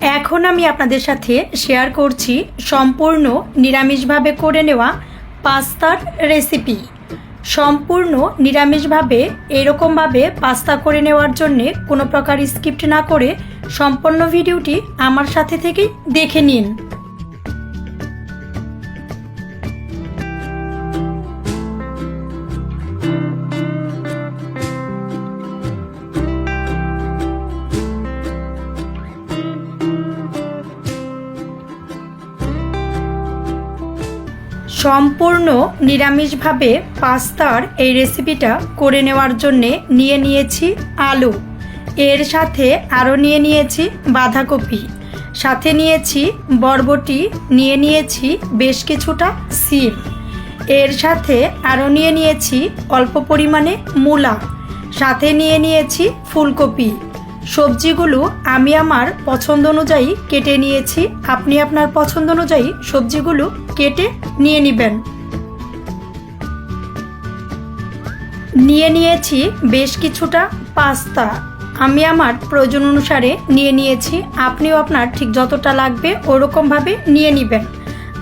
এখন আমি আপনাদের সাথে শেয়ার করছি সম্পূর্ণ নিরামিষভাবে করে নেওয়া পাস্তার রেসিপি সম্পূর্ণ নিরামিষভাবে এরকমভাবে পাস্তা করে নেওয়ার জন্যে কোনো প্রকার স্ক্রিপ্ট না করে সম্পূর্ণ ভিডিওটি আমার সাথে থেকেই দেখে নিন। সম্পূর্ণ নিরামিষভাবে পাস্তার এই রেসিপিটা করে নেওয়ার জন্যে নিয়ে নিয়েছি আলু। এর সাথে আরও নিয়ে নিয়েছি বাঁধাকপি। সাথে নিয়েছি বরবটি, নিয়ে নিয়েছি বেশ কিছুটা সিম। এর সাথে আরও নিয়ে নিয়েছি অল্প পরিমাণে মূলা। সাথে নিয়ে নিয়েছি ফুলকপি। সবজিগুলো আমি আমার পছন্দ অনুযায়ী কেটে নিয়েছি। আপনি আপনার পছন্দ অনুযায়ী সবজিগুলো কেটে নিয়ে নেবেন। নিয়ে নিয়েছি বেশ কিছুটা পাস্তা। আমি আমার প্রয়োজন অনুসারে নিয়ে নিয়েছি। আপনিও আপনার ঠিক যতটা লাগবে ওরকমভাবে নিয়ে নেবেন।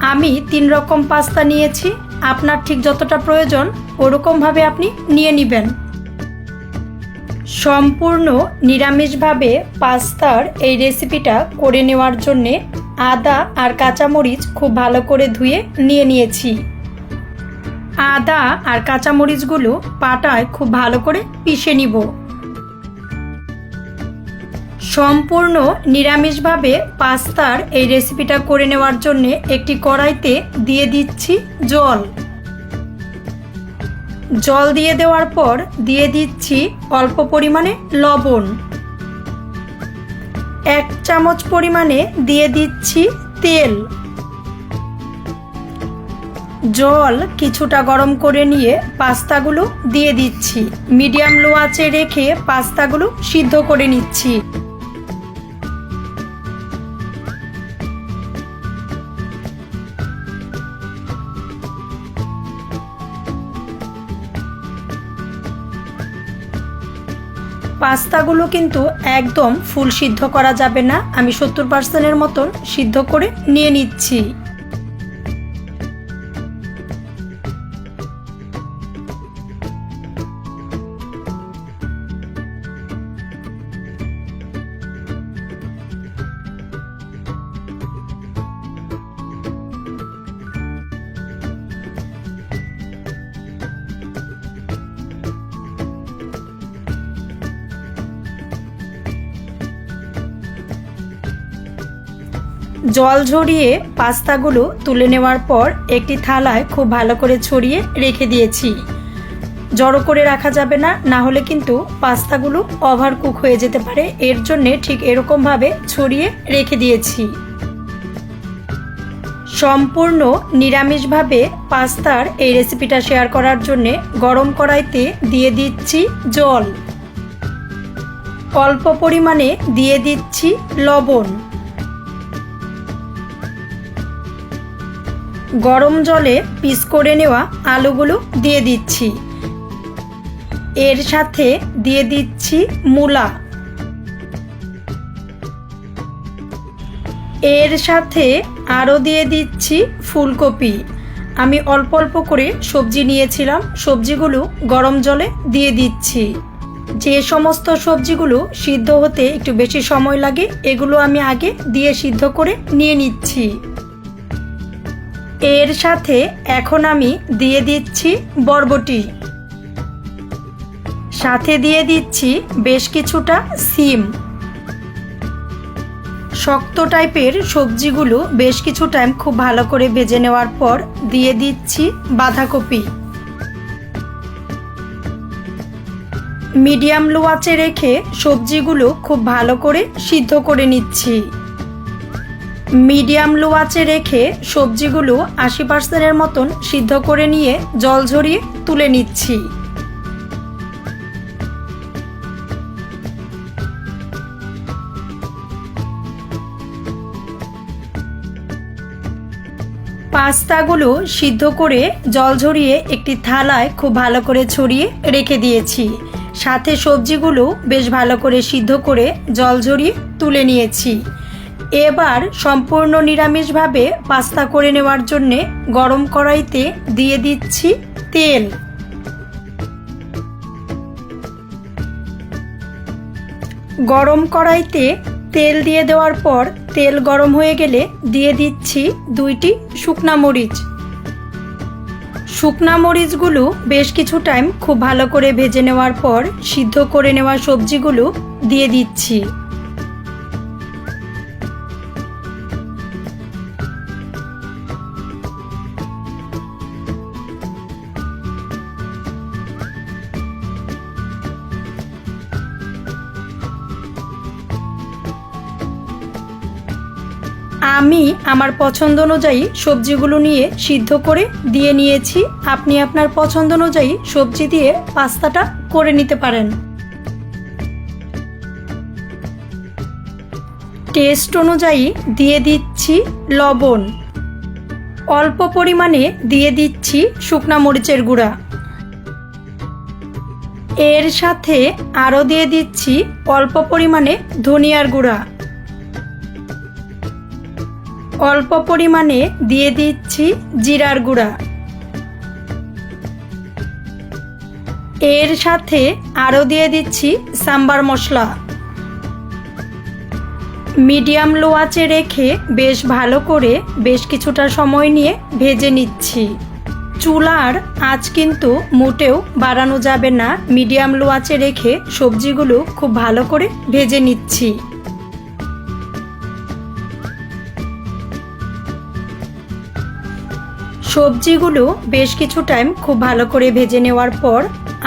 আমি তিন রকম পাস্তা নিয়েছি। আপনার ঠিক যতটা প্রয়োজন ওরকমভাবে আপনি নিয়ে নেবেন। সম্পূর্ণ নিরামিষভাবে পাস্তার এই রেসিপিটা করে নেওয়ার জন্যে আদা আর কাঁচামরিচ খুব ভালো করে ধুয়ে নিয়ে নিয়েছি। আদা আর কাঁচামরিচগুলো পাটায় খুব ভালো করে পিষে নিব। সম্পূর্ণ নিরামিষভাবে পাস্তার এই রেসিপিটা করে নেওয়ার জন্যে একটি কড়াইতে দিয়ে দিচ্ছি জল। জল দিয়ে দেওয়ার পর দিয়ে দিচ্ছি অল্প পরিমাণে লবণ। এক চামচ পরিমাণে দিয়ে দিচ্ছি তেল। জল কিছুটা গরম করে নিয়ে পাস্তাগুলো দিয়ে দিচ্ছি। মিডিয়াম লো আঁচে রেখে পাস্তাগুলো সিদ্ধ করে নিচ্ছি। পাস্তাগুলো কিন্তু একদম ফুল সিদ্ধ করা যাবে না। আমি সত্তর পার্সেন্টের মতন সিদ্ধ করে নিয়ে নিচ্ছি। জল ঝরিয়ে পাস্তাগুলো তুলে নেওয়ার পর একটি থালায় খুব ভালো করে ছড়িয়ে রেখে দিয়েছি। জড়ো করে রাখা যাবে না না হলে কিন্তু পাস্তাগুলো ওভার কুক হয়ে যেতে পারে। এর জন্যে ঠিক এরকমভাবে ছড়িয়ে রেখে দিয়েছি। সম্পূর্ণ নিরামিষভাবে পাস্তার এই রেসিপিটা শেয়ার করার জন্যে গরম কড়াইতে দিয়ে দিচ্ছি জল। অল্প পরিমাণে দিয়ে দিচ্ছি লবণ। গরম জলে পিস করে নেওয়া আলুগুলো দিয়ে দিচ্ছি। এর সাথে দিয়ে দিচ্ছি মূলা। এর সাথে আরও দিয়ে দিচ্ছি ফুলকপি। আমি অল্প অল্প করে সবজি নিয়েছিলাম, সবজিগুলো গরম জলে দিয়ে দিচ্ছি। যে সমস্ত সবজিগুলো সিদ্ধ হতে একটু বেশি সময় লাগে, এগুলো আমি আগে দিয়ে সিদ্ধ করে নিয়ে নিচ্ছি। এর সাথে এখন আমি দিয়ে দিচ্ছি বরবটি। সাথে দিয়ে দিচ্ছি বেশ কিছুটা সিম। শক্ত টাইপের সবজিগুলো বেশ কিছু টাইম খুব ভালো করে ভেজে নেওয়ার পর দিয়ে দিচ্ছি বাঁধাকপি। মিডিয়াম লো আঁচে রেখে সবজিগুলো খুব ভালো করে সিদ্ধ করে নিচ্ছি। মিডিয়াম লো আঁচে রেখে সবজিগুলো আশি পার্সেন্টের মতন সিদ্ধ করে নিয়ে জল ঝরিয়ে তুলে নিচ্ছি। পাস্তাগুলো সিদ্ধ করে জল ঝরিয়ে একটি থালায় খুব ভালো করে ছড়িয়ে রেখে দিয়েছি। সাথে সবজিগুলো বেশ ভালো করে সিদ্ধ করে জল ঝরিয়ে তুলে নিয়েছি। এবার সম্পূর্ণ নিরামিষভাবে পাস্তা করে নেওয়ার জন্যে গরম কড়াইতে দিয়ে দিচ্ছি তেল। গরম কড়াইতে তেল দিয়ে দেওয়ার পর তেল গরম হয়ে গেলে দিয়ে দিচ্ছি দুইটি শুকনা মরিচ। শুকনা মরিচগুলো বেশ কিছু টাইম খুব ভালো করে ভেজে নেওয়ার পর সিদ্ধ করে নেওয়া সবজিগুলো দিয়ে দিচ্ছি। আমি আমার পছন্দ অনুযায়ী সবজিগুলো নিয়ে সিদ্ধ করে দিয়ে নিয়েছি। আপনি আপনার পছন্দ অনুযায়ী সবজি দিয়ে পাস্তাটা করে নিতে পারেন। টেস্ট অনুযায়ী দিয়ে দিচ্ছি লবণ। অল্প পরিমাণে দিয়ে দিচ্ছি শুকনা মরিচের গুঁড়া। এর সাথে আরও দিয়ে দিচ্ছি অল্প পরিমাণে ধনিয়ার গুঁড়া। অল্প পরিমাণে দিয়ে দিচ্ছি জিরার গুঁড়া। এর সাথে আরও দিয়ে দিচ্ছি সাম্বার মশলা। মিডিয়াম লো আঁচে রেখে বেশ ভালো করে বেশ কিছুটা সময় নিয়ে ভেজে নিচ্ছি। চুলার আঁচ কিন্তু মোটেও বাড়ানো যাবে না। মিডিয়াম লো আঁচে রেখে সবজিগুলো খুব ভালো করে ভেজে নিচ্ছি। সবজিগুলো বেশ কিছু টাইম খুব ভালো করে ভেজে নেওয়ার পর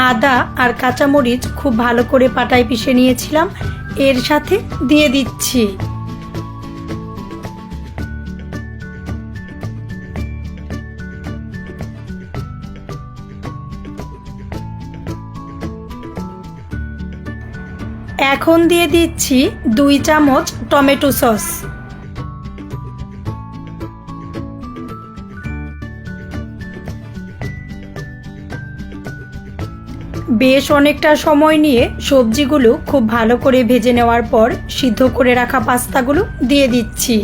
আদা আর কাঁচামরিচ খুব ভালো করে পাটায় পিষে নিয়েছিলাম। এর সাথে দিয়ে দিচ্ছি। এখন দিয়ে দিচ্ছি দুই চামচ টমেটো সস। বেশ অনেকটা সময় নিয়ে সবজিগুলো খুব ভালো করে ভেজে নেওয়ার পর সিদ্ধ করে রাখা পাস্তাগুলো দিয়ে দিচ্ছি।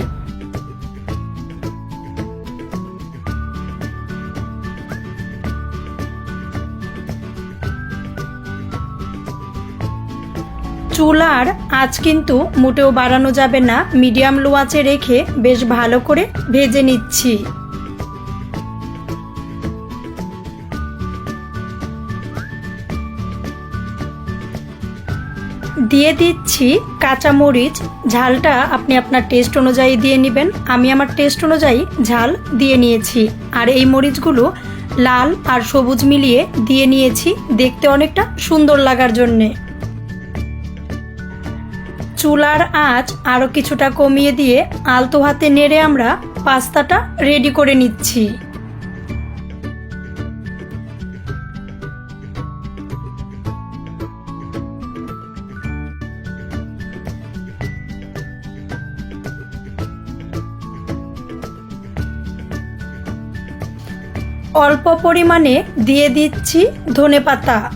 চুলার আজ কিন্তু মোটেও বাড়ানো যাবে না, মিডিয়াম লো আঁচে রেখে বেশ ভালো করে ভেজে নিচ্ছি। দিয়ে দিচ্ছি কাঁচামরিচ। ঝালটা আপনি আপনার টেস্ট অনুযায়ী দিয়ে নেবেন। আমি আমার টেস্ট অনুযায়ী ঝাল দিয়ে নিয়েছি। আর এই মরিচগুলো লাল আর সবুজ মিলিয়ে দিয়ে নিয়েছি দেখতে অনেকটা সুন্দর লাগার জন্যে। চুলার আঁচ আরও কিছুটা কমিয়ে দিয়ে আলতো হাতে নেড়ে আমরা পাস্তাটা রেডি করে নিচ্ছি। অল্প পরিমাণে দিয়ে দিচ্ছি ধনে পাতা।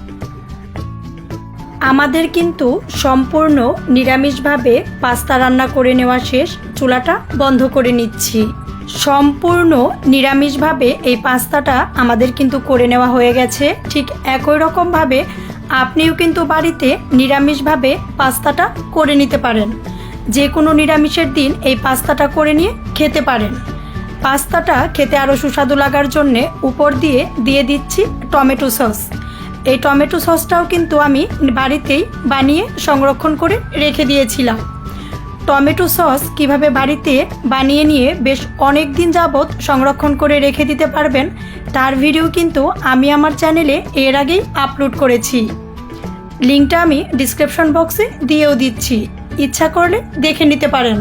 আমাদের কিন্তু সম্পূর্ণ নিরামিষভাবে পাস্তা রান্না করে নেওয়া শেষ। চুলাটা বন্ধ করে নিচ্ছি। সম্পূর্ণ নিরামিষভাবে এই পাস্তাটা আমাদের কিন্তু করে নেওয়া হয়ে গেছে। ঠিক একই রকমভাবে আপনিও কিন্তু বাড়িতে নিরামিষভাবে পাস্তাটা করে নিতে পারেন। যে কোনো নিরামিষের দিন এই পাস্তাটা করে নিয়ে খেতে পারেন। পাস্তাটা খেতে আরও সুস্বাদু লাগার জন্যে উপর দিয়ে দিয়ে দিচ্ছি টমেটো সস। এই টমেটো সসটাও কিন্তু আমি বাড়িতেই বানিয়ে সংরক্ষণ করে রেখে দিয়েছিলাম। টমেটো সস কীভাবে বাড়িতে বানিয়ে নিয়ে বেশ অনেক দিন যাবৎ সংরক্ষণ করে রেখে দিতে পারবেন, তার ভিডিও কিন্তু আমি আমার চ্যানেলে এর আগেই আপলোড করেছি। লিঙ্কটা আমি ডিসক্রিপশন বক্সে দিয়েও দিচ্ছি। ইচ্ছা করলে দেখে নিতে পারেন।